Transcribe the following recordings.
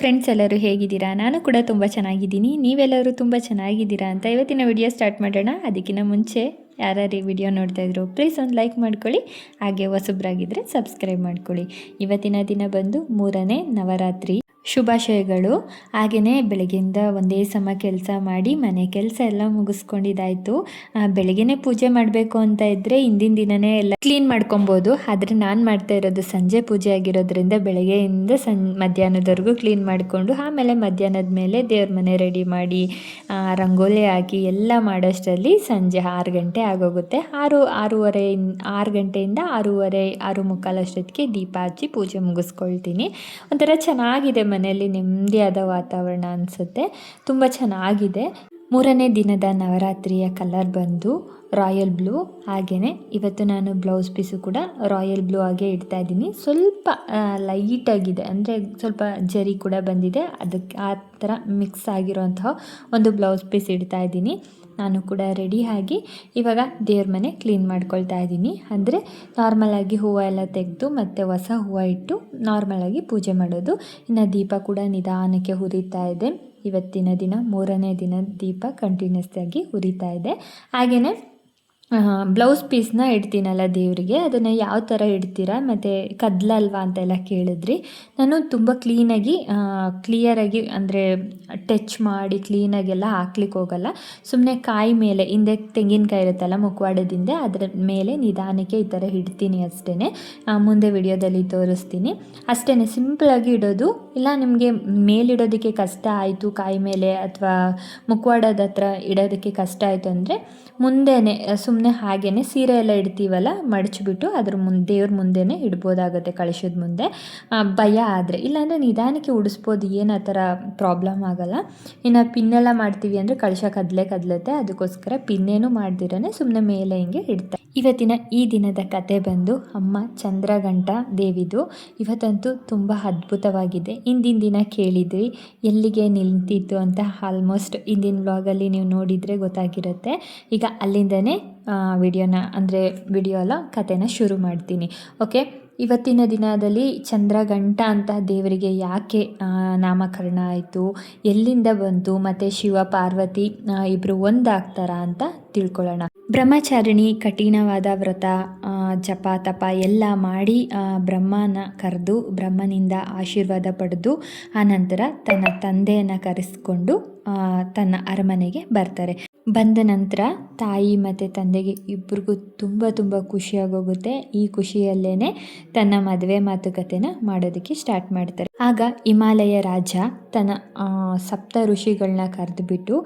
Friends ಎಲ್ಲರೂ ಹೇಗಿದ್ದೀರಾ? ನಾನು ಕೂಡ ತುಂಬ ಚೆನ್ನಾಗಿದ್ದೀನಿ. ನೀವೆಲ್ಲರೂ ತುಂಬ ಚೆನ್ನಾಗಿದ್ದೀರಾ ಅಂತ ಇವತ್ತಿನ ವಿಡಿಯೋ ಸ್ಟಾರ್ಟ್ ಮಾಡೋಣ. ಅದಕ್ಕಿಂತ ಮುಂಚೆ ಯಾರ್ಯಾರು ಈ ವಿಡಿಯೋ ನೋಡ್ತಾಯಿದ್ರು ಪ್ಲೀಸ್ ಒಂದು ಲೈಕ್ ಮಾಡ್ಕೊಳ್ಳಿ. ಹಾಗೆ ಹೊಸಬ್ರಾಗಿದ್ದರೆ ಸಬ್ಸ್ಕ್ರೈಬ್ ಮಾಡ್ಕೊಳ್ಳಿ. ಇವತ್ತಿನ ದಿನ ಬಂದು ಮೂರನೇ ನವರಾತ್ರಿ. ಶುಭಾಶಯಗಳು. ಹಾಗೆಯೇ ಬೆಳಗ್ಗೆಯಿಂದ ಒಂದೇ ಸಮ ಕೆಲಸ ಮಾಡಿ ಮನೆ ಕೆಲಸ ಎಲ್ಲ ಮುಗಿಸ್ಕೊಂಡಿದ್ದಾಯಿತು. ಬೆಳಗ್ಗೆನೇ ಪೂಜೆ ಮಾಡಬೇಕು ಅಂತ ಇದ್ದರೆ ಹಿಂದಿನ ದಿನನೇ ಎಲ್ಲ ಕ್ಲೀನ್ ಮಾಡ್ಕೊಬೋದು. ಆದರೆ ನಾನು ಮಾಡ್ತಾ ಇರೋದು ಸಂಜೆ ಪೂಜೆ ಆಗಿರೋದ್ರಿಂದ ಬೆಳಗ್ಗೆಯಿಂದ ಸಂ, ಮಧ್ಯಾಹ್ನದವರೆಗೂ ಕ್ಲೀನ್ ಮಾಡಿಕೊಂಡು ಆಮೇಲೆ ಮಧ್ಯಾಹ್ನದ ಮೇಲೆ ದೇವ್ರ ಮನೆ ರೆಡಿ ಮಾಡಿ ರಂಗೋಲಿ ಹಾಕಿ ಎಲ್ಲ ಮಾಡೋಷ್ಟರಲ್ಲಿ ಸಂಜೆ ಆರು ಗಂಟೆ ಆಗೋಗುತ್ತೆ. ಆರು, ಆರೂವರೆ ಆರು ಗಂಟೆಯಿಂದ ಆರೂವರೆ, ಆರು ಮುಕ್ಕಾಲಷ್ಟೊತ್ತಿಗೆ ದೀಪ ಹಚ್ಚಿ ಪೂಜೆ ಮುಗಿಸ್ಕೊಳ್ತೀನಿ. ಒಂಥರ ಚೆನ್ನಾಗಿದೆ ಮನೆಯಲ್ಲಿ ನೆಮ್ಮದಿಯಾದ ವಾತಾವರಣ ಅನಿಸುತ್ತೆ. ತುಂಬ ಚೆನ್ನಾಗಿದೆ. ಮೂರನೇ ದಿನದ ನವರಾತ್ರಿಯ ಕಲರ್ ಬಂದು ರಾಯಲ್ ಬ್ಲೂ. ಹಾಗೆಯೇ ಇವತ್ತು ನಾನು ಬ್ಲೌಸ್ ಪೀಸು ಕೂಡ ರಾಯಲ್ ಬ್ಲೂ ಆಗೇ ಇಡ್ತಾ ಇದ್ದೀನಿ. ಸ್ವಲ್ಪ ಲೈಟಾಗಿದೆ ಅಂದರೆ ಸ್ವಲ್ಪ ಜರಿ ಕೂಡ ಬಂದಿದೆ. ಅದಕ್ಕೆ ಆ ಥರ ಮಿಕ್ಸ್ ಆಗಿರೋಂತಹ ಒಂದು ಬ್ಲೌಸ್ ಪೀಸ್ ಇಡ್ತಾ ಇದ್ದೀನಿ. ನಾನು ಕೂಡ ರೆಡಿ ಆಗಿ ಇವಾಗ ದೇವ್ರ ಮನೆ ಕ್ಲೀನ್ ಮಾಡ್ಕೊಳ್ತಾ ಇದ್ದೀನಿ. ಅಂದರೆ ನಾರ್ಮಲಾಗಿ ಹೂವು ಎಲ್ಲ ತೆಗೆದು ಮತ್ತು ಹೊಸ ಹೂವು ಇಟ್ಟು ನಾರ್ಮಲಾಗಿ ಪೂಜೆ ಮಾಡೋದು. ಇನ್ನು ದೀಪ ಕೂಡ ನಿಧಾನಕ್ಕೆ ಹುರಿತಾ ಇದೆ. ಇವತ್ತಿನ ದಿನ ಮೂರನೇ ದಿನ ದೀಪ ಕಂಟಿನ್ಯೂಸ್ ಆಗಿ ಉರಿತಾ ಇದೆ. ಹಾಗೆಯೇ ಬ್ಲೌಸ್ ಪೀಸ್ನ ಇಡ್ತೀನಲ್ಲ ದೇವರಿಗೆ, ಅದನ್ನು ಯಾವ ಥರ ಇಡ್ತೀರಾ, ಮತ್ತು ಕದ್ಲಲ್ವಾ ಅಂತೆಲ್ಲ ಕೇಳಿದ್ರಿ. ನಾನು ತುಂಬ ಕ್ಲೀನಾಗಿ ಕ್ಲಿಯರಾಗಿ ಅಂದರೆ ಟಚ್ ಮಾಡಿ ಕ್ಲೀನಾಗೆಲ್ಲ ಹಾಕ್ಲಿಕ್ಕೆ ಹೋಗಲ್ಲ. ಸುಮ್ಮನೆ ಕಾಯಿ ಮೇಲೆ, ಹಿಂದೆ ತೆಂಗಿನಕಾಯಿ ಇರುತ್ತಲ್ಲ ಮುಖವಾಡದಿಂದ ಅದರ ಮೇಲೆ ನಿಧಾನಕ್ಕೆ ಈ ಥರ ಇಡ್ತೀನಿ ಅಷ್ಟೇ ಮುಂದೆ ವಿಡಿಯೋದಲ್ಲಿ ತೋರಿಸ್ತೀನಿ. ಅಷ್ಟೇ ಸಿಂಪಲಾಗಿ ಇಡೋದು. ಇಲ್ಲ, ನಿಮಗೆ ಮೇಲಿಡೋದಕ್ಕೆ ಕಷ್ಟ ಆಯಿತು, ಕಾಯಿ ಮೇಲೆ ಅಥವಾ ಮುಖವಾಡದ ಹತ್ರ ಇಡೋದಕ್ಕೆ ಕಷ್ಟ ಆಯಿತು ಅಂದರೆ, ಮುಂದೆನೇ ಸುಮ್ಮನೆ ಹಾಗೇ ಸೀರೆ ಎಲ್ಲ ಇಡ್ತೀವಲ್ಲ, ಮಡಚಿಬಿಟ್ಟು ಅದ್ರ ಮುಂದೆ, ದೇವ್ರ ಮುಂದೆನೇ ಇಡ್ಬೋದಾಗುತ್ತೆ ಕಳಶದ ಮುಂದೆ. ಭಯ ಆದರೆ. ಇಲ್ಲಾಂದರೆ ನಿಧಾನಕ್ಕೆ ಉಡಿಸ್ಬೋದು, ಏನು ಆ ಥರ ಪ್ರಾಬ್ಲಮ್ ಆಗಲ್ಲ. ಇನ್ನು ಪಿನ್ನೆಲ್ಲ ಮಾಡ್ತೀವಿ ಅಂದರೆ ಕಳಶ ಕದಲೆ ಕದಲತ್ತೆ, ಅದಕ್ಕೋಸ್ಕರ ಪಿನ್ನೇನು ಮಾಡ್ದಿರೇ ಸುಮ್ಮನೆ ಮೇಲೆ ಹಿಂಗೆ ಇಡ್ತಾರೆ ಇವತ್ತಿನ ಈ ದಿನದ ಕತೆ ಬಂದು ಅಮ್ಮ ಚಂದ್ರಗಂಟ ದೇವಿದು. ಇವತ್ತಂತೂ ತುಂಬ ಅದ್ಭುತವಾಗಿದೆ. ಇಂದಿನ ದಿನ ಕೇಳಿದ್ರಿ, ಎಲ್ಲಿಗೆ ನಿಂತಿತ್ತು ಅಂತ ಆಲ್ಮೋಸ್ಟ್ ಇಂದಿನ ವ್ಲಾಗಲ್ಲಿ ನೀವು ನೋಡಿದರೆ ಗೊತ್ತಾಗಿರುತ್ತೆ. ಈಗ ಅಲ್ಲಿಂದನೇ ವಿಡಿಯೋನ, ಅಂದರೆ ವಿಡಿಯೋ ಅಲ್ಲ ಕತೆನ ಶುರು ಮಾಡ್ತೀನಿ. ಓಕೆ ಇವತ್ತಿನ ದಿನದಲ್ಲಿ ಚಂದ್ರಗಂಟ ಅಂತ ದೇವರಿಗೆ ಯಾಕೆ ನಾಮಕರಣ ಆಯಿತು? ಎಲ್ಲಿಂದ ಬಂತು? ಮತ್ತು ಶಿವ, ಪಾರ್ವತಿ ಇಬ್ಬರು ಒಂದಾಗ್ತಾರಾ ಅಂತ ತಿಳ್ಕೊಳ್ಳೋಣ. ಬ್ರಹ್ಮಚಾರಿಣಿ, ಕಠಿಣವಾದ ವ್ರತ ಜಪ, ತಪ ಎಲ್ಲ ಮಾಡಿ ಬ್ರಹ್ಮನ ಕರೆದು, ಬ್ರಹ್ಮನಿಂದ ಆಶೀರ್ವಾದ ಪಡೆದು ಆನಂತರ ತನ್ನ ತಂದೆಯನ್ನು ಕರೆಸ್ಕೊಂಡು ತನ್ನ ಅರಮನೆಗೆ ಬರ್ತಾರೆ. ಬಂದ ನಂತರ ತಾಯಿ ಮತ್ತು ತಂದೆಗೆ ಇಬ್ರಿಗೂ ತುಂಬ ತುಂಬ ಖುಷಿಯಾಗೋಗುತ್ತೆ. ಈ ಖುಷಿಯಲ್ಲೇ ತನ್ನ ಮದುವೆ ಮಾತುಕತೆನ ಮಾಡೋದಕ್ಕೆ ಸ್ಟಾರ್ಟ್ ಮಾಡ್ತಾರೆ. ಆಗ ಹಿಮಾಲಯ ರಾಜ ತನ್ನ ಸಪ್ತ ಋಷಿಗಳನ್ನ ಕರೆದುಬಿಟ್ಟು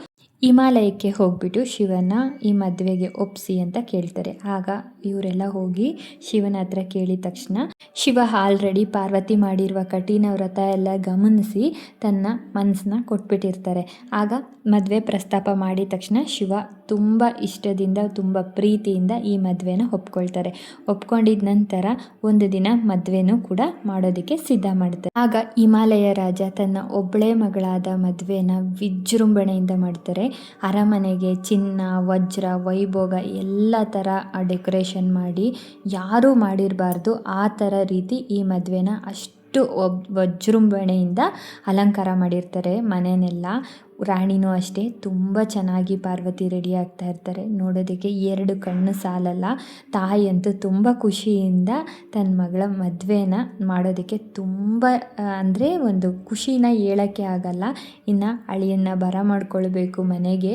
ಹಿಮಾಲಯಕ್ಕೆ ಹೋಗ್ಬಿಟ್ಟು ಶಿವನ ಈ ಮದುವೆಗೆ ಒಪ್ಸಿ ಅಂತ ಕೇಳ್ತಾರೆ. ಆಗ ಇವರೆಲ್ಲ ಹೋಗಿ ಶಿವನ ಹತ್ರ ಕೇಳಿದ ತಕ್ಷಣ ಶಿವ ಆಲ್ರೆಡಿ ಪಾರ್ವತಿ ಮಾಡಿರುವ ಕಠಿಣ ವ್ರತ ಎಲ್ಲ ಗಮನಿಸಿ ತನ್ನ ಮನಸ್ಸನ್ನ ಕೊಟ್ಬಿಟ್ಟಿರ್ತಾರೆ. ಆಗ ಮದುವೆ ಪ್ರಸ್ತಾಪ ಮಾಡಿದ ತಕ್ಷಣ ಶಿವ ತುಂಬ ಇಷ್ಟದಿಂದ, ತುಂಬ ಪ್ರೀತಿಯಿಂದ ಈ ಮದುವೆನ ಒಪ್ಕೊಳ್ತಾರೆ. ಒಪ್ಕೊಂಡಿದ ನಂತರ ಒಂದು ದಿನ ಮದುವೆನೂ ಕೂಡ ಮಾಡೋದಕ್ಕೆ ಸಿದ್ಧ ಮಾಡ್ತಾರೆ. ಆಗ ಹಿಮಾಲಯ ರಾಜ ತನ್ನ ಒಬ್ಬಳೇ ಮಗಳಾದ ಮದುವೆನ ವಿಜೃಂಭಣೆಯಿಂದ ಮಾಡ್ತಾರೆ. ಅರಮನೆಗೆ ಚಿನ್ನ, ವಜ್ರ, ವೈಭೋಗ ಎಲ್ಲ ಥರ ಡೆಕೋರೇಷನ್ ಮಾಡಿ ಯಾರೂ ಮಾಡಿರಬಾರ್ದು ಆ ಥರ ರೀತಿ ಈ ಮದುವೆನ ಅಷ್ಟು ವಜೃಂಭಣೆಯಿಂದ ಅಲಂಕಾರ ಮಾಡಿರ್ತಾರೆ ಮನೆಯನ್ನೆಲ್ಲ. ರಾಣಿನೂ ಅಷ್ಟೇ, ತುಂಬ ಚೆನ್ನಾಗಿ ಪಾರ್ವತಿ ರೆಡಿ ಆಗ್ತಾ ಇರ್ತಾರೆ. ನೋಡೋದಕ್ಕೆ ಎರಡು ಕಣ್ಣು ಸಾಲಲ್ಲ. ತಾಯಿ ಅಂತೂ ತುಂಬ ಖುಷಿಯಿಂದ ತನ್ನ ಮಗಳ ಮದುವೆನ ಮಾಡೋದಕ್ಕೆ ತುಂಬ ಅಂದರೆ ಒಂದು ಖುಷಿನ ಹೇಳೋಕ್ಕೆ ಆಗಲ್ಲ. ಇನ್ನು ಅಳಿಯನ್ನು ಬರ ಮಾಡ್ಕೊಳ್ಬೇಕು ಮನೆಗೆ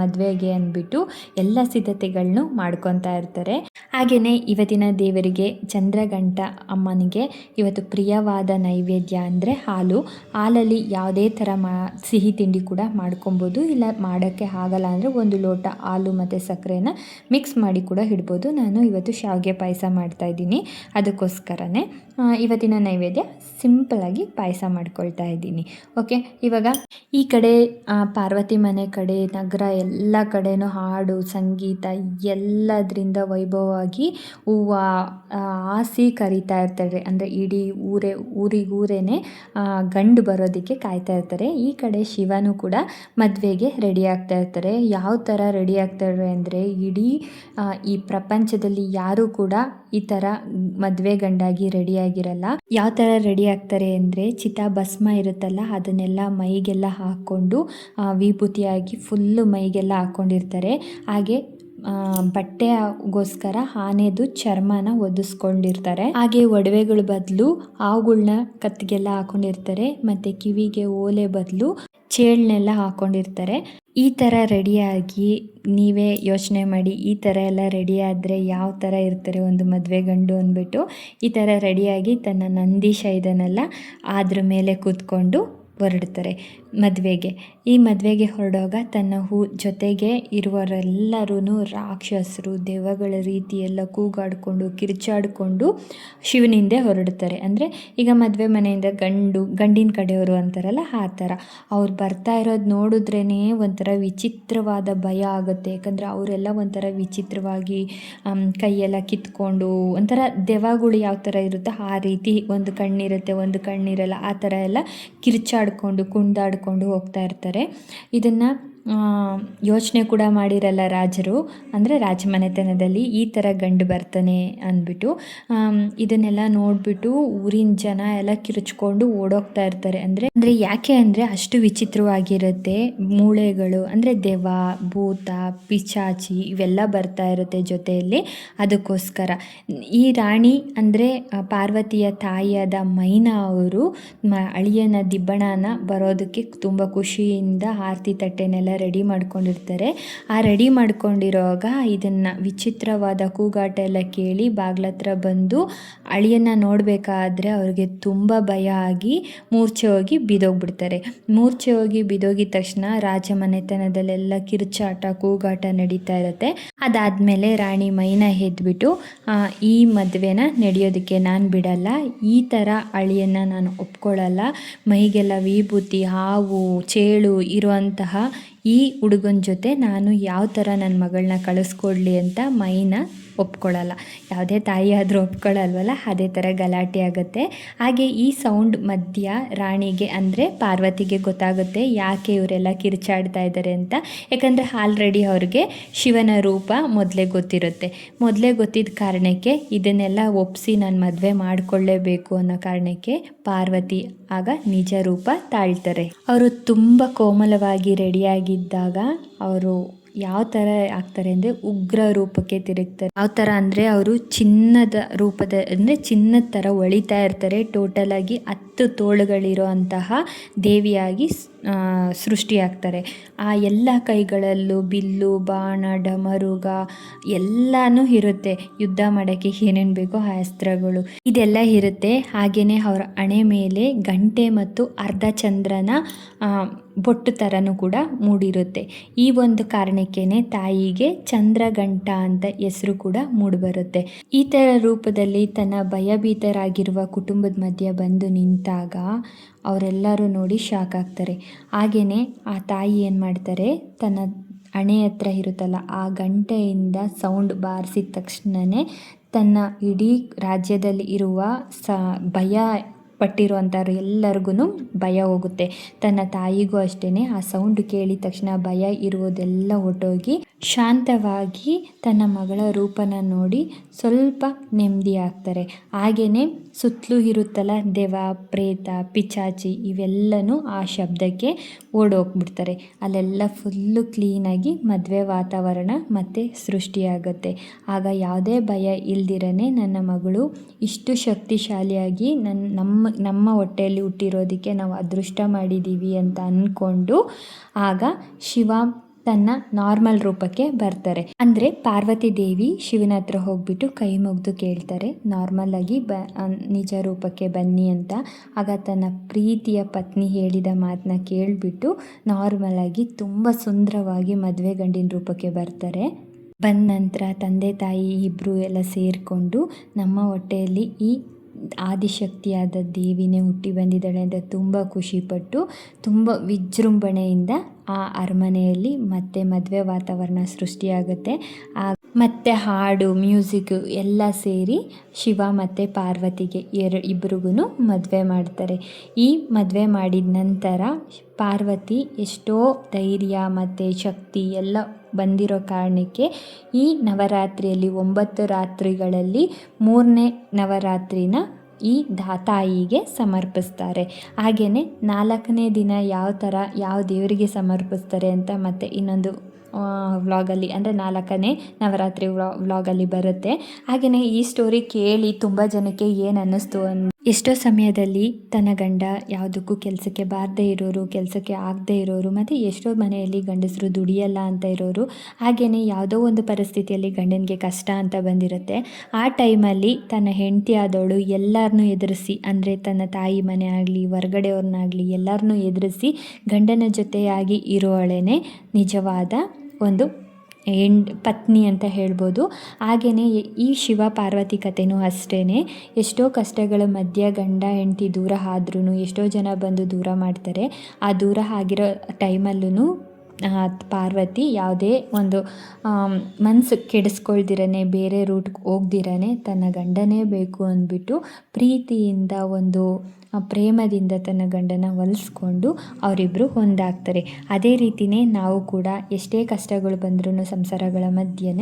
ಮದುವೆಗೆ ಅಂದ್ಬಿಟ್ಟು ಎಲ್ಲ ಸಿದ್ಧತೆಗಳನ್ನು ಮಾಡ್ಕೊತಾ ಇರ್ತಾರೆ. ಹಾಗೆಯೇ ಇವತ್ತಿನ ದೇವರಿಗೆ ಚಂದ್ರಗಂಟ ಅಮ್ಮನಿಗೆ ಇವತ್ತು ಪ್ರಿಯವಾದ ನೈವೇದ್ಯ ಅಂದರೆ ಹಾಲು. ಹಾಲಲ್ಲಿ ಯಾವುದೇ ಥರ ಮಾ, ಸಿಹಿ ತಿಂಡಿ ಕೂಡ ಮಾಡ್ಕೊಬೋದು. ಇಲ್ಲ ಮಾಡೋಕ್ಕೆ ಆಗಲ್ಲ ಅಂದರೆ ಒಂದು ಲೋಟ ಹಾಲು ಮತ್ತು ಸಕ್ಕರೆನ ಮಿಕ್ಸ್ ಮಾಡಿ ಕೂಡ ಇಡ್ಬೋದು. ನಾನು ಇವತ್ತು ಶಾವಿಗೆ ಪಾಯಸ ಮಾಡ್ತಾಯಿದ್ದೀನಿ ಅದಕ್ಕೋಸ್ಕರನೇ ಇವತ್ತಿನ ನೈವೇದ್ಯ ಸಿಂಪಲಾಗಿ ಪಾಯಸ ಮಾಡ್ಕೊಳ್ತಾ ಇದ್ದೀನಿ. ಓಕೆ ಇವಾಗ ಈ ಕಡೆ ಪಾರ್ವತಿ ಮನೆ ಕಡೆ, ನಗರ ಎಲ್ಲ ಕಡೆನೂ ಹಾಡು, ಸಂಗೀತ ಎಲ್ಲದರಿಂದ ವೈಭವವಾಗಿ ಹೂವು ಆಸಿ ಕರಿತಾ ಇರ್ತಾರೆ. ಅಂದರೆ ಇಡೀ ಊರೇ ಊರಿಗೂರೇ ಗಂಡು ಬರೋದಕ್ಕೆ ಕಾಯ್ತಾ ಇರ್ತಾರೆ. ಈ ಕಡೆ ಶಿವನು ಕೂಡ ಕೂಡ ಮದುವೆಗೆ ರೆಡಿ ಆಗ್ತಾ ಇರ್ತಾರೆ. ಯಾವ ಥರ ರೆಡಿ ಆಗ್ತಾರೆ ಅಂದರೆ ಇಡೀ ಈ ಪ್ರಪಂಚದಲ್ಲಿ ಯಾರೂ ಕೂಡ ಈ ಥರ ಮದುವೆ ಗಂಡಾಗಿ ರೆಡಿ ಆಗಿರಲ್ಲ. ಯಾವ ಥರ ರೆಡಿ ಆಗ್ತಾರೆ ಅಂದರೆ ಚಿತಾ ಭಸ್ಮ ಇರುತ್ತಲ್ಲ, ಅದನ್ನೆಲ್ಲ ಮೈಗೆಲ್ಲ ಹಾಕ್ಕೊಂಡು ವಿಭೂತಿಯಾಗಿ ಫುಲ್ಲು ಮೈಗೆಲ್ಲ ಹಾಕ್ಕೊಂಡಿರ್ತಾರೆ ಹಾಗೆ ಬಟ್ಟೆಗೋಸ್ಕರ ಆನೆದು ಚರ್ಮನ ಒದಿಸ್ಕೊಂಡಿರ್ತಾರೆ ಹಾಗೆ ಒಡವೆಗಳ ಬದಲು ಹಾವುಗಳನ್ನ ಕತ್ತಿಗೆಲ್ಲ ಹಾಕೊಂಡಿರ್ತಾರೆ. ಮತ್ತು ಕಿವಿಗೆ ಓಲೆ ಬದಲು ಚೇಳ್ನೆಲ್ಲ ಹಾಕೊಂಡಿರ್ತಾರೆ. ಈ ಥರ ರೆಡಿಯಾಗಿ ನೀವೇ ಯೋಚನೆ ಮಾಡಿ, ಈ ಥರ ಎಲ್ಲ ರೆಡಿಯಾದರೆ ಯಾವ ಥರ ಇರ್ತಾರೆ ಒಂದು ಮದುವೆ ಗಂಡು ಅಂದ್ಬಿಟ್ಟು ಈ ಥರ ರೆಡಿಯಾಗಿ ತನ್ನ ನಂದೀಶ ಇದನ್ನೆಲ್ಲ ಅದ್ರ ಮೇಲೆ ಕೂತ್ಕೊಂಡು ಹೊರಡ್ತಾರೆ ಮದುವೆಗೆ. ಈ ಮದುವೆಗೆ ಹೊರಡುವಾಗ ತನ್ನ ಹೂ ಜೊತೆಗೆ ಇರುವರೆಲ್ಲರೂ ರಾಕ್ಷಸರು, ದೆವ್ವಗಳ ರೀತಿಯೆಲ್ಲ ಕೂಗಾಡಿಕೊಂಡು, ಕಿರ್ಚಾಡಿಕೊಂಡು ಶಿವನಿಂದೆ ಹೊರಡ್ತಾರೆ. ಅಂದರೆ ಈಗ ಮದುವೆ ಮನೆಯಿಂದ ಗಂಡು, ಗಂಡಿನ ಕಡೆಯವರು ಅಂತಾರಲ್ಲ ಆ ಥರ. ಅವ್ರು ಬರ್ತಾ ಇರೋದು ನೋಡಿದ್ರೇ ಒಂಥರ ವಿಚಿತ್ರವಾದ ಭಯ ಆಗುತ್ತೆ. ಯಾಕಂದರೆ ಅವರೆಲ್ಲ ಒಂಥರ ವಿಚಿತ್ರವಾಗಿ ಕೈಯೆಲ್ಲ ಕಿತ್ಕೊಂಡು ಒಂಥರ ದೆವ್ವಗಳು ಯಾವ ಥರ ಇರುತ್ತೋ ಆ ರೀತಿ ಒಂದು ಕಣ್ಣಿರುತ್ತೆ, ಒಂದು ಕಣ್ಣಿರಲ್ಲ, ಆ ಥರ ಎಲ್ಲ ಕಿರ್ಚಾಡ್ಕೊಂಡು ಕುಣಿದಾಡ್ಕೊಂಡು ಹೋಗ್ತಾ ಇರ್ತಾರೆ. ಇದನ್ನು ಯೋಚನೆ ಕೂಡ ಮಾಡಿರಲ್ಲ ರಾಜರು. ಅಂದರೆ ರಾಜಮನೆತನದಲ್ಲಿ ಈ ಥರ ಗಂಡು ಬರ್ತಾನೆ ಅಂದ್ಬಿಟ್ಟು ಇದನ್ನೆಲ್ಲ ನೋಡಿಬಿಟ್ಟು ಊರಿನ ಜನ ಎಲ್ಲ ಕಿರುಚ್ಕೊಂಡು ಓಡೋಗ್ತಾ ಇರ್ತಾರೆ. ಅಂದರೆ ಅಂದರೆ ಯಾಕೆ ಅಂದರೆ ಅಷ್ಟು ವಿಚಿತ್ರವಾಗಿರುತ್ತೆ ಮೂಳೆಗಳು. ಅಂದರೆ ದೆವ್ವ ಭೂತ ಪಿಚಾಚಿ ಇವೆಲ್ಲ ಬರ್ತಾ ಇರುತ್ತೆ ಜೊತೆಯಲ್ಲಿ ಅದಕ್ಕೋಸ್ಕರ. ಈ ರಾಣಿ ಅಂದರೆ ಪಾರ್ವತಿಯ ತಾಯಿಯಾದ ಮೈನಾ ಅವರು ಅಳಿಯನ ದಿಬ್ಬಣನ ಬರೋದಕ್ಕೆ ತುಂಬ ಖುಷಿಯಿಂದ ಆರತಿ ತಟ್ಟೆನೆಲ್ಲ ರೆಡಿ ಮಾಡ್ಕೊಂಡಿರ್ತಾರೆ. ಆ ರೆಡಿ ಮಾಡ್ಕೊಂಡಿರೋವಾಗ ಇದನ್ನು ವಿಚಿತ್ರವಾದ ಕೂಗಾಟ ಎಲ್ಲ ಕೇಳಿ ಬಾಗ್ಲತ್ರ ಬಂದು ಅಳಿಯನ್ನು ನೋಡಬೇಕಾದ್ರೆ ಅವ್ರಿಗೆ ತುಂಬ ಭಯ ಆಗಿ ಮೂರ್ಛೆ ಹೋಗಿ ಬಿದೋಗ್ಬಿಡ್ತಾರೆ ಮೂರ್ಛೆ ಹೋಗಿ ಬಿದೋಗಿದ ತಕ್ಷಣ ರಾಜ ಮನೆತನದಲ್ಲೆಲ್ಲ ಕಿರುಚಾಟ, ಕೂಗಾಟ ನಡೀತಾ ಇರುತ್ತೆ. ಅದಾದಮೇಲೆ ರಾಣಿ ಮೈನ ಎದ್ಬಿಟ್ಟು ಈ ಮದುವೆನ ನಡೆಯೋದಕ್ಕೆ ನಾನು ಬಿಡಲ್ಲ. ಈ ಥರ ಅಳಿಯನ್ನು ನಾನು ಒಪ್ಕೊಳ್ಳಲ್ಲ ಮೈಗೆಲ್ಲ ವಿಭೂತಿ, ಹಾವು, ಚೇಳು ಇರುವಂತಹ ಹುಡುಗನ ಜೊತೆ ನಾನು ಯಾವ ಥರ ನನ್ನ ಮಗಳನ್ನ ಕಳಿಸ್ಕೊಡ್ಲಿ ಅಂತ ಮೈನ ಒಪ್ಕೊಳ್ಳಲ್ಲ. ಯಾವುದೇ ತಾಯಿ ಆದರೂ ಒಪ್ಕೊಳ್ಳಲ್ವಲ್ಲ? ಅದೇ ಥರ ಗಲಾಟೆ ಆಗುತ್ತೆ. ಹಾಗೆ ಈ ಸೌಂಡ್ ಮಧ್ಯ ರಾಣಿಗೆ ಅಂದರೆ ಪಾರ್ವತಿಗೆ ಗೊತ್ತಾಗುತ್ತೆ ಯಾಕೆ ಇವರೆಲ್ಲ ಕಿರ್ಚಾಡ್ತಾ ಇದ್ದಾರೆ ಅಂತ. ಯಾಕಂದರೆ ಆಲ್ರೆಡಿ ಅವ್ರಿಗೆ ಶಿವನ ರೂಪ ಮೊದಲೇ ಗೊತ್ತಿರುತ್ತೆ. ಮೊದಲೇ ಗೊತ್ತಿದ್ದ ಕಾರಣಕ್ಕೆ ಇದನ್ನೆಲ್ಲ ಒಪ್ಪಿಸಿ ನಾನು ಮದುವೆ ಮಾಡಿಕೊಳ್ಳೇಬೇಕು ಅನ್ನೋ ಕಾರಣಕ್ಕೆ ಪಾರ್ವತಿ ಆಗ ನಿಜ ರೂಪ ತಾಳ್ತಾರೆ. ಅವರು ತುಂಬ ಕೋಮಲವಾಗಿ ರೆಡಿಯಾಗಿದ್ದಾಗ ಅವರು ಯಾವ ಥರ ಆಗ್ತಾರೆ ಅಂದರೆ ಉಗ್ರ ರೂಪಕ್ಕೆ ತಿರುಗ್ತಾರೆ. ಯಾವ ಥರ ಅಂದರೆ ಅವರು ಚಿನ್ನದ ರೂಪದ ಅಂದರೆ ಚಿನ್ನದ ಥರ ಒಳಿತಾ ಇರ್ತಾರೆ. ಟೋಟಲ್ ಆಗಿ ಹತ್ತು ತೋಳುಗಳಿರೋ ಅಂತಹ ದೇವಿಯಾಗಿ ಸೃಷ್ಟಿಯಾಗ್ತಾರೆ. ಆ ಎಲ್ಲ ಕೈಗಳಲ್ಲೂ ಬಿಲ್ಲು, ಬಾಣ, ಡಮರುಗ ಎಲ್ಲನೂ ಇರುತ್ತೆ. ಯುದ್ಧ ಮಾಡೋಕ್ಕೆ ಏನೇನು ಬೇಕೋ ಆ ಅಸ್ತ್ರಗಳು. ಇದೆಲ್ಲ ಇರುತ್ತೆ. ಹಾಗೆಯೇ ಅವರ ಹಣೆ ಮೇಲೆ ಗಂಟೆ ಮತ್ತು ಅರ್ಧ ಚಂದ್ರನ ಬೊಟ್ಟು ಥರನೂ ಕೂಡ ಮೂಡಿರುತ್ತೆ. ಈ ಒಂದು ಕಾರಣಕ್ಕೇ ತಾಯಿಗೆ ಚಂದ್ರಗಂಟ ಅಂತ ಹೆಸರು ಕೂಡ ಮೂಡಿಬರುತ್ತೆ. ಈ ಥರ ರೂಪದಲ್ಲಿ ತನ್ನ ಭಯಭೀತರಾಗಿರುವ ಕುಟುಂಬದ ಮಧ್ಯೆ ಬಂದು ನಿಂತಾಗ ಅವರೆಲ್ಲರೂ ನೋಡಿ ಶಾಕ್ ಆಗ್ತಾರೆ. ಹಾಗೆಯೇ ಆ ತಾಯಿ ಏನು ಮಾಡ್ತಾರೆ? ತನ್ನ ಹಣೆ ಹತ್ರ ಇರುತ್ತಲ್ಲ, ಆ ಗಂಟೆಯಿಂದ ಸೌಂಡ್ ಬಾರಿಸಿದ ತಕ್ಷಣವೇ ತನ್ನ ಇಡೀ ರಾಜ್ಯದಲ್ಲಿ ಇರುವ ಸ ಭಯ ಪಟ್ಟಿರುವಂಥವ್ರು ಎಲ್ಲರಿಗೂ ಭಯ ಹೋಗುತ್ತೆ. ತನ್ನ ತಾಯಿಗೂ ಅಷ್ಟೇ ಆ ಸೌಂಡ್ ಕೇಳಿದ ತಕ್ಷಣ ಭಯ ಇರುವುದೆಲ್ಲ ಹೊಟ್ಟೋಗಿ ಶಾಂತವಾಗಿ ತನ್ನ ಮಗಳ ರೂಪನ ನೋಡಿ ಸ್ವಲ್ಪ ನೆಮ್ಮದಿ ಆಗ್ತಾರೆ. ಹಾಗೆಯೇ ಸುತ್ತಲೂ ಇರುತ್ತಲ್ಲ ದೆವ, ಪ್ರೇತ, ಪಿಚಾಚಿ ಇವೆಲ್ಲನೂ ಆ ಶಬ್ದಕ್ಕೆ ಓಡೋಗ್ಬಿಡ್ತಾರೆ. ಅಲ್ಲೆಲ್ಲ ಫುಲ್ಲು ಕ್ಲೀನಾಗಿ ಮದುವೆ ವಾತಾವರಣ ಮತ್ತೆ ಸೃಷ್ಟಿಯಾಗುತ್ತೆ. ಆಗ ಯಾವುದೇ ಭಯ ಇಲ್ದಿರೇ ನನ್ನ ಮಗಳು ಇಷ್ಟು ಶಕ್ತಿಶಾಲಿಯಾಗಿ ನನ್ನ ನಮ್ಮ ನಮ್ಮ ಹೊಟ್ಟೆಯಲ್ಲಿ ಹುಟ್ಟಿರೋದಕ್ಕೆ ನಾವು ಅದೃಷ್ಟ ಮಾಡಿದ್ದೀವಿ ಅಂತ ಅಂದ್ಕೊಂಡು ಆಗ ಶಿವ ತನ್ನ ನಾರ್ಮಲ್ ರೂಪಕ್ಕೆ ಬರ್ತಾರೆ. ಅಂದರೆ ಪಾರ್ವತಿ ದೇವಿ ಶಿವನ ಹತ್ರ ಹೋಗ್ಬಿಟ್ಟು ಕೈ ಮುಗಿದು ಕೇಳ್ತಾರೆ, ನಾರ್ಮಲ್ ಆಗಿ ಬ ನಿಜ ರೂಪಕ್ಕೆ ಬನ್ನಿ ಅಂತ. ಆಗ ತನ್ನ ಪ್ರೀತಿಯ ಪತ್ನಿ ಹೇಳಿದ ಮಾತನ್ನ ಕೇಳಿಬಿಟ್ಟು ನಾರ್ಮಲ್ ಆಗಿ ತುಂಬ ಸುಂದರವಾಗಿ ಮದುವೆ ಗಂಡಿನ ರೂಪಕ್ಕೆ ಬರ್ತಾರೆ. ಬಂದ ನಂತರ ತಂದೆ ತಾಯಿ ಇಬ್ಬರು ಎಲ್ಲ ಸೇರಿಕೊಂಡು ನಮ್ಮ ಹೊಟ್ಟೆಯಲ್ಲಿ ಈ ಆದಿಶಕ್ತಿಯಾದ ದೇವಿನೇ ಹುಟ್ಟಿ ಬಂದಿದ್ದಾಳೆ ಅಂತ ತುಂಬ ಖುಷಿಪಟ್ಟು ತುಂಬ ವಿಜೃಂಭಣೆಯಿಂದ ಆ ಅರಮನೆಯಲ್ಲಿ ಮತ್ತೆ ಮದುವೆ ವಾತಾವರಣ ಸೃಷ್ಟಿಯಾಗುತ್ತೆ. ಆ ಮತ್ತು ಹಾಡು, ಮ್ಯೂಸಿಕ್ ಎಲ್ಲ ಸೇರಿ ಶಿವ ಮತ್ತು ಪಾರ್ವತಿಗೆ ಎರ ಇಬ್ರಿಗೂ ಮದುವೆ ಮಾಡ್ತಾರೆ. ಈ ಮದುವೆ ಮಾಡಿದ ನಂತರ ಪಾರ್ವತಿ ಎಷ್ಟೋ ಧೈರ್ಯ ಮತ್ತು ಶಕ್ತಿ ಎಲ್ಲ ಬಂದಿರೋ ಕಾರಣಕ್ಕೆ ಈ ನವರಾತ್ರಿಯಲ್ಲಿ ಒಂಬತ್ತು ರಾತ್ರಿಗಳಲ್ಲಿ ಮೂರನೇ ನವರಾತ್ರಿನ ಈ ದಾ ತಾಯಿಗೆ ಸಮರ್ಪಿಸ್ತಾರೆ. ಹಾಗೆಯೇ ನಾಲ್ಕನೇ ದಿನ ಯಾವ ಥರ, ಯಾವ ದೇವರಿಗೆ ಸಮರ್ಪಿಸ್ತಾರೆ ಅಂತ ಮತ್ತೆ ಇನ್ನೊಂದು ವ್ಲಾಗಲ್ಲಿ, ಅಂದರೆ ನಾಲ್ಕನೇ ನವರಾತ್ರಿ ವ್ಲಾ ವ್ಲಾಗಲ್ಲಿ ಬರುತ್ತೆ. ಹಾಗೆಯೇ ಈ ಸ್ಟೋರಿ ಕೇಳಿ ತುಂಬ ಜನಕ್ಕೆ ಏನು ಅನ್ನಿಸ್ತು ಅನ್ ಎಷ್ಟೋ ಸಮಯದಲ್ಲಿ ತನ್ನ ಗಂಡ ಯಾವುದಕ್ಕೂ ಕೆಲಸಕ್ಕೆ ಬಾರದೇ ಇರೋರು, ಕೆಲಸಕ್ಕೆ ಆಗದೇ ಇರೋರು, ಮತ್ತು ಎಷ್ಟೋ ಮನೆಯಲ್ಲಿ ಗಂಡಸರು ದುಡಿಯಲ್ಲ ಅಂತ ಇರೋರು ಹಾಗೆಯೇ ಯಾವುದೋ ಒಂದು ಪರಿಸ್ಥಿತಿಯಲ್ಲಿ ಗಂಡನಿಗೆ ಕಷ್ಟ ಅಂತ ಬಂದಿರುತ್ತೆ. ಆ ಟೈಮಲ್ಲಿ ತನ್ನ ಹೆಂಡತಿ ಆದವಳು ಎಲ್ಲರನ್ನೂ ಎದುರಿಸಿ, ಅಂದರೆ ತನ್ನ ತಾಯಿ ಮನೆ ಆಗಲಿ, ಹೊರ್ಗಡೆಯವ್ರನ್ನಾಗಲಿ ಎಲ್ಲರನ್ನೂ ಎದುರಿಸಿ ಗಂಡನ ಜೊತೆಯಾಗಿ ಇರೋಳೇನೆ ನಿಜವಾದ ಒಂದು ಹೆಣ್ ಪತ್ನಿ ಅಂತ ಹೇಳ್ಬೋದು. ಹಾಗೆಯೇ ಈ ಶಿವ ಪಾರ್ವತಿ ಕಥೆನೂ ಅಷ್ಟೇ ಎಷ್ಟೋ ಕಷ್ಟಗಳ ಮಧ್ಯೆ ಗಂಡ, ಹೆಂಡತಿ ದೂರ ಆದ್ರೂ ಎಷ್ಟೋ ಜನ ಬಂದು ದೂರ ಮಾಡ್ತಾರೆ. ಆ ದೂರ ಆಗಿರೋ ಟೈಮಲ್ಲೂ ಪಾರ್ವತಿ ಯಾವುದೇ ಒಂದು ಮನಸ್ಸು ಕೆಡಿಸ್ಕೊಳ್ದಿರನೇ, ಬೇರೆ ರೂಟ್ಗೆ ಹೋಗ್ದಿರನೇ, ತನ್ನ ಗಂಡನೇ ಬೇಕು ಅಂದ್ಬಿಟ್ಟು ಪ್ರೀತಿಯಿಂದ ಒಂದು ಪ್ರೇಮದಿಂದ ತನ್ನ ಗಂಡನ ಒಲಿಸ್ಕೊಂಡು ಅವರಿಬ್ಬರು ಒಂದಾಗ್ತಾರೆ ಅದೇ ರೀತಿಯೇ ನಾವು ಕೂಡ ಎಷ್ಟೇ ಕಷ್ಟಗಳು ಬಂದ್ರೂ ಸಂಸಾರಗಳ ಮಧ್ಯೆ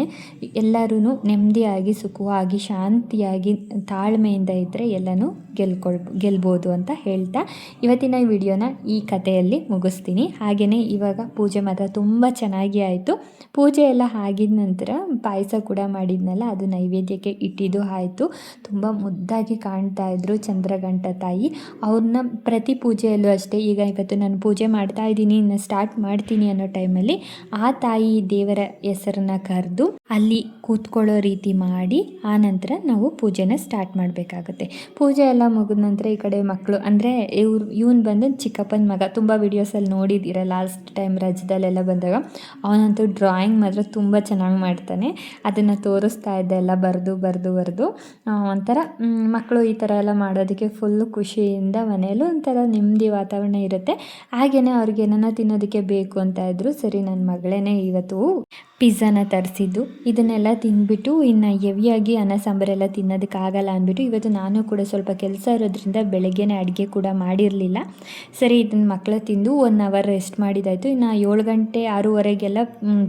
ಎಲ್ಲರೂ ನೆಮ್ಮದಿಯಾಗಿ, ಸುಖವಾಗಿ, ಶಾಂತಿಯಾಗಿ, ತಾಳ್ಮೆಯಿಂದ ಇದ್ದರೆ ಎಲ್ಲನೂ ಗೆಲ್ಕೊಳ್, ಗೆಲ್ಬೋದು ಅಂತ ಹೇಳ್ತಾ ಇವತ್ತಿನ ವಿಡಿಯೋನ ಈ ಕಥೆಯಲ್ಲಿ ಮುಗಿಸ್ತೀನಿ. ಹಾಗೆಯೇ ಇವಾಗ ಪೂಜೆ ಮಾತ್ರ ತುಂಬ ಚೆನ್ನಾಗಿ ಆಯಿತು. ಪೂಜೆ ಎಲ್ಲ ಆಗಿದ ನಂತರ ಪಾಯಸ ಕೂಡ ಮಾಡಿದ್ನಲ್ಲ, ಅದು ನೈವೇದ್ಯಕ್ಕೆ ಇಟ್ಟಿದ್ದು ಆಯಿತು. ತುಂಬ ಮುದ್ದಾಗಿ ಕಾಣ್ತಾ ಇದ್ರು ಚಂದ್ರಗಂಟ ತಾಯಿ. ಅವ್ರನ್ನ ಪ್ರತಿ ಪೂಜೆಯಲ್ಲೂ ಅಷ್ಟೇ, ಈಗ ಇವತ್ತು ನಾನು ಪೂಜೆ ಮಾಡ್ತಾ ಇದ್ದೀನಿ, ಇನ್ನು ಸ್ಟಾರ್ಟ್ ಮಾಡ್ತೀನಿ ಅನ್ನೋ ಟೈಮಲ್ಲಿ ಆ ತಾಯಿ ದೇವರ ಹೆಸರನ್ನ ಕರೆದು ಅಲ್ಲಿ ಕೂತ್ಕೊಳ್ಳೋ ರೀತಿ ಮಾಡಿ, ಆ ನಂತರ ನಾವು ಪೂಜೆನ ಸ್ಟಾರ್ಟ್ ಮಾಡಬೇಕಾಗುತ್ತೆ. ಪೂಜೆ ಎಲ್ಲ ಮುಗಿದ ನಂತರ ಈ ಕಡೆ ಮಕ್ಕಳು ಅಂದರೆ ಇವ್ರು, ಇವನು ಬಂದು ಚಿಕ್ಕಪ್ಪನ ಮಗ, ತುಂಬ ವೀಡಿಯೋಸಲ್ಲಿ ನೋಡಿದ್ದೀರ ಲಾಸ್ಟ್ ಟೈಮ್ ರಜದಲ್ಲೆಲ್ಲ ಬಂದಾಗ, ಅವನಂತೂ ಡ್ರಾಯಿಂಗ್ ಮಾತ್ರ ತುಂಬ ಚೆನ್ನಾಗಿ ಮಾಡ್ತಾನೆ. ಅದನ್ನು ತೋರಿಸ್ತಾ ಇದ್ದೆ ಎಲ್ಲ, ಬರೆದು ಬರೆದು ಬರೆದು. ಒಂಥರ ಮಕ್ಕಳು ಈ ಥರ ಎಲ್ಲ ಮಾಡೋದಕ್ಕೆ ಫುಲ್ಲು ಖುಷಿಯಿಂದ ಮನೆಯಲ್ಲೂ ಒಂಥರ ನೆಮ್ಮದಿ ವಾತಾವರಣ ಇರುತ್ತೆ. ಹಾಗೆಯೇ ಅವ್ರಿಗೆ ಏನನ್ನ ತಿನ್ನೋದಕ್ಕೆ ಬೇಕು ಅಂತ ಇದ್ದರು ಸರಿ ನನ್ನ ಮಗಳೇ ಇವತ್ತು ಪಿಜ್ಜಾನ ತರಿಸಿದ್ದು. ಇದನ್ನೆಲ್ಲ ತಿಂದ್ಬಿಟ್ಟು ಇನ್ನು ಹೆವಿಯಾಗಿ ಅನ್ನ ಸಾಂಬಾರೆಲ್ಲ ತಿನ್ನೋದಕ್ಕಾಗಲ್ಲ ಅಂದ್ಬಿಟ್ಟು ಇವತ್ತು ನಾನು ಕೂಡ ಸ್ವಲ್ಪ ಕೆಲಸ ಇರೋದ್ರಿಂದ ಬೆಳಗ್ಗೆನೇ ಅಡುಗೆ ಕೂಡ ಮಾಡಿರಲಿಲ್ಲ. ಸರಿ ಇದನ್ನು ಮಕ್ಕಳು ತಿಂದು ಒನ್ ಅವರ್ ರೆಸ್ಟ್ ಮಾಡಿದಾಯಿತು. ಇನ್ನು ಏಳು ಗಂಟೆ, ಆರೂವರೆಗೆಲ್ಲ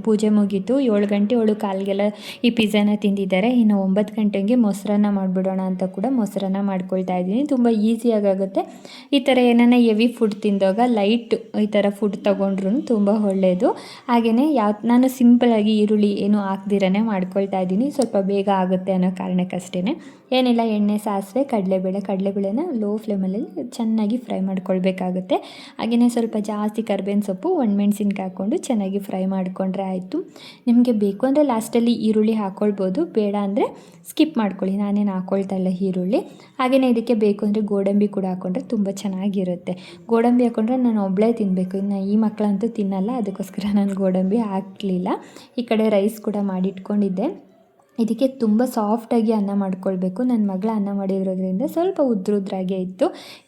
ಪೂಜೆ ಮುಗೀತು. ಏಳು ಗಂಟೆ, ಏಳು ಕಾಲಿಗೆಲ್ಲ ಈ ಪಿಜ್ಜಾನ ತಿಂದಿದ್ದಾರೆ. ಇನ್ನು ಒಂಬತ್ತು ಗಂಟೆಗೆ ಮೊಸರನ್ನ ಮಾಡಿಬಿಡೋಣ ಅಂತ ಕೂಡ ಮೊಸರನ್ನ ಮಾಡ್ಕೊಳ್ತಾ ಇದ್ದೀನಿ. ತುಂಬ ಈಸಿಯಾಗುತ್ತೆ ಈ ಥರ ಏನಾನ ಹೆವಿ ಫುಡ್ ತಿಂದಾಗ ಲೈಟ್ ಈ ಥರ ಫುಡ್ ತೊಗೊಂಡ್ರು ತುಂಬ ಒಳ್ಳೆಯದು ಹಾಗೆಯೇ ಯಾವ, ನಾನು ಸಿಂಪಲಾಗಿ ಈರುಳ್ಳಿ ಏನು ಹಾಕ್ದಿರೇ ಮಾಡ್ಕೊಳ್ತಾ ಇದ್ದೀನಿ. ಸ್ವಲ್ಪ ಬೇಗ ಆಗುತ್ತೆ ಅನ್ನೋ ಕಾರಣಕ್ಕಷ್ಟೇ ಏನಿಲ್ಲ, ಎಣ್ಣೆ, ಸಾಸಿವೆ, ಕಡಲೆಬೇಳೆ, ಕಡಲೆಬೇಳೆನ ಲೋ ಫ್ಲೇಮಲ್ಲಿ ಚೆನ್ನಾಗಿ ಫ್ರೈ ಮಾಡ್ಕೊಳ್ಬೇಕಾಗುತ್ತೆ. ಹಾಗೆಯೇ ಸ್ವಲ್ಪ ಜಾಸ್ತಿ ಕರ್ಬೇವಿನ ಸೊಪ್ಪು, ಒಣಮೆಣ್ಸಿನ್ಕಾಯಿ ಹಾಕ್ಕೊಂಡು ಚೆನ್ನಾಗಿ ಫ್ರೈ ಮಾಡಿಕೊಂಡ್ರೆ ಆಯಿತು. ನಿಮಗೆ ಬೇಕು ಅಂದರೆ ಲಾಸ್ಟಲ್ಲಿ ಈರುಳ್ಳಿ ಹಾಕ್ಕೊಳ್ಬೋದು ಬೇಡ ಅಂದರೆ ಸ್ಕಿಪ್ ಮಾಡ್ಕೊಳ್ಳಿ. ನಾನೇನು ಹಾಕ್ಕೊಳ್ತಾ ಇಲ್ಲ ಈರುಳ್ಳಿ. ಹಾಗೆಯೇ ಇದಕ್ಕೆ ಬೇಕು ಅಂದರೆ ಗೋಡಂಬಿ ಕೂಡ ಹಾಕ್ಕೊಂಡ್ರೆ ತುಂಬ ಚೆನ್ನಾಗಿರುತ್ತೆ. ಗೋಡಂಬಿ ಹಾಕ್ಕೊಂಡ್ರೆ ನಾನು ಒಬ್ಬಳೇ ತಿನ್ನಬೇಕು ಇನ್ನು ಈ ಮಕ್ಕಳಂತೂ ತಿನ್ನಲ್ಲ, ಅದಕ್ಕೋಸ್ಕರ ನಾನು ಗೋಡಂಬಿ ಹಾಕಲಿಲ್ಲ. ಈ ಕಡೆ ರೈಸ್ ಕೂಡ ಮಾಡಿಟ್ಕೊಂಡಿದ್ದೆ. ಇದಕ್ಕೆ ತುಂಬ ಸಾಫ್ಟಾಗಿ ಅನ್ನ ಮಾಡ್ಕೊಳ್ಬೇಕು. ನನ್ನ ಮಗಳ ಅನ್ನ ಮಾಡಿರೋದ್ರಿಂದ ಸ್ವಲ್ಪ ಉದ್ರುದ್ರಾಗೆ ಇತ್ತು.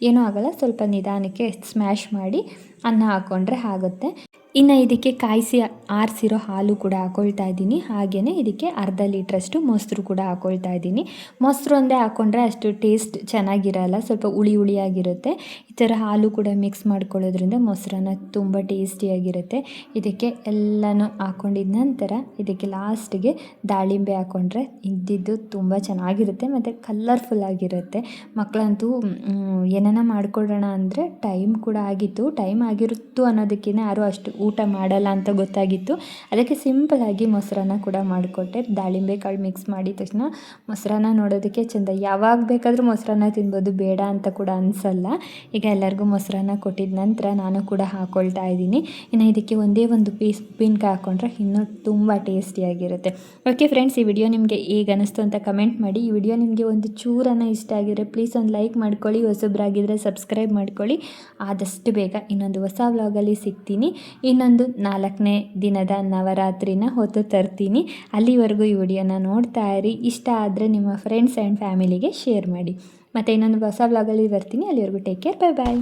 ಏನೂ ಆಗೋಲ್ಲ, ಸ್ವಲ್ಪ ನಿಧಾನಕ್ಕೆ ಸ್ಮ್ಯಾಶ್ ಮಾಡಿ ಅನ್ನ ಹಾಕ್ಕೊಂಡ್ರೆ ಆಗುತ್ತೆ. ಇನ್ನು ಇದಕ್ಕೆ ಕಾಯಿಸಿ ಆರಿಸಿರೋ ಹಾಲು ಕೂಡ ಹಾಕೊಳ್ತಾ ಇದ್ದೀನಿ. ಹಾಗೆಯೇ ಇದಕ್ಕೆ ಅರ್ಧ ಲೀಟ್ರಷ್ಟು ಮೊಸರು ಕೂಡ ಹಾಕೊಳ್ತಾ ಇದ್ದೀನಿ. ಮೊಸರು ಒಂದೇ ಹಾಕ್ಕೊಂಡ್ರೆ ಅಷ್ಟು ಟೇಸ್ಟ್ ಚೆನ್ನಾಗಿರಲ್ಲ, ಸ್ವಲ್ಪ ಹುಳಿ ಹುಳಿಯಾಗಿರುತ್ತೆ. ಈ ಥರ ಹಾಲು ಕೂಡ ಮಿಕ್ಸ್ ಮಾಡ್ಕೊಳ್ಳೋದ್ರಿಂದ ಮೊಸರನ್ನ ತುಂಬ ಟೇಸ್ಟಿಯಾಗಿರುತ್ತೆ. ಇದಕ್ಕೆ ಎಲ್ಲನೂ ಹಾಕ್ಕೊಂಡಿದ ನಂತರ ಇದಕ್ಕೆ ಲಾಸ್ಟಿಗೆ ದಾಳಿಂಬೆ ಹಾಕ್ಕೊಂಡ್ರೆ ಇದ್ದಿದ್ದು ತುಂಬ ಚೆನ್ನಾಗಿರುತ್ತೆ ಮತ್ತು ಕಲರ್ಫುಲ್ ಆಗಿರುತ್ತೆ. ಮಕ್ಕಳಂತೂ ಏನನ್ನ ಮಾಡ್ಕೊಡೋಣ ಅಂದರೆ ಟೈಮ್ ಕೂಡ ಆಗಿತ್ತು. ಟೈಮ್ ಆಗಿರುತ್ತು ಅನ್ನೋದಕ್ಕಿಂತ ಯಾರೂ ಅಷ್ಟು ಊಟ ಮಾಡಲ್ಲ ಅಂತ ಗೊತ್ತಾಗಿತ್ತು. ಅದಕ್ಕೆ ಸಿಂಪಲಾಗಿ ಮೊಸರನ್ನ ಕೂಡ ಮಾಡಿಕೊಟ್ಟೆ. ದಾಳಿಂಬೆ ಕಾಳು ಮಿಕ್ಸ್ ಮಾಡಿದ ತಕ್ಷಣ ಮೊಸರನ್ನ ನೋಡೋದಕ್ಕೆ ಚೆಂದ. ಯಾವಾಗ ಬೇಕಾದರೂ ಮೊಸರನ್ನ ತಿನ್ಬೋದು, ಬೇಡ ಅಂತ ಕೂಡ ಅನಿಸಲ್ಲ. ಈಗ ಎಲ್ಲರಿಗೂ ಮೊಸರನ್ನ ಕೊಟ್ಟಿದ ನಂತರ ನಾನು ಕೂಡ ಹಾಕ್ಕೊಳ್ತಾ ಇದ್ದೀನಿ. ಇನ್ನು ಇದಕ್ಕೆ ಒಂದೇ ಒಂದು ಪೀಸ್ ಉಪ್ಪಿನಕಾಯಿ ಹಾಕ್ಕೊಂಡ್ರೆ ಇನ್ನೂ ತುಂಬ ಟೇಸ್ಟಿಯಾಗಿರುತ್ತೆ ಓಕೆ ಫ್ರೆಂಡ್ಸ್, ಈ ವಿಡಿಯೋ ನಿಮಗೆ ಈಗ ಅನಿಸ್ತು ಅಂತ ಕಮೆಂಟ್ ಮಾಡಿ. ಈ ವಿಡಿಯೋ ನಿಮಗೆ ಒಂದು ಚೂರನ್ನು ಇಷ್ಟ ಆಗಿದ್ರೆ ಪ್ಲೀಸ್ ಒಂದು ಲೈಕ್ ಮಾಡ್ಕೊಳ್ಳಿ. ಹೊಸೊಬ್ಬರಾಗಿದ್ದರೆ ಸಬ್ಸ್ಕ್ರೈಬ್ ಮಾಡ್ಕೊಳ್ಳಿ. ಆದಷ್ಟು ಬೇಗ ಇನ್ನೊಂದು ಹೊಸ ವ್ಲಾಗಲ್ಲಿ ಸಿಗ್ತೀನಿ. ಇನ್ನೊಂದು ನಾಲ್ಕನೇ ದಿನದ ನವರಾತ್ರಿನ ಹೊತ್ತು ತರ್ತೀನಿ. ಅಲ್ಲಿವರೆಗೂ ಈ ವಿಡಿಯೋನ ನೋಡ್ತಾ ಇರಿ. ಇಷ್ಟ ಆದರೆ ನಿಮ್ಮ ಫ್ರೆಂಡ್ಸ್ ಆ್ಯಂಡ್ ಫ್ಯಾಮಿಲಿಗೆ ಶೇರ್ ಮಾಡಿ. ಮತ್ತು ಇನ್ನೊಂದು ಹೊಸ ಬ್ಲಾಗಲ್ಲಿ ಬರ್ತೀನಿ. ಅಲ್ಲಿವರೆಗೂ ಟೇಕ್ ಕೇರ್ ಬೈ ಬಾಯ್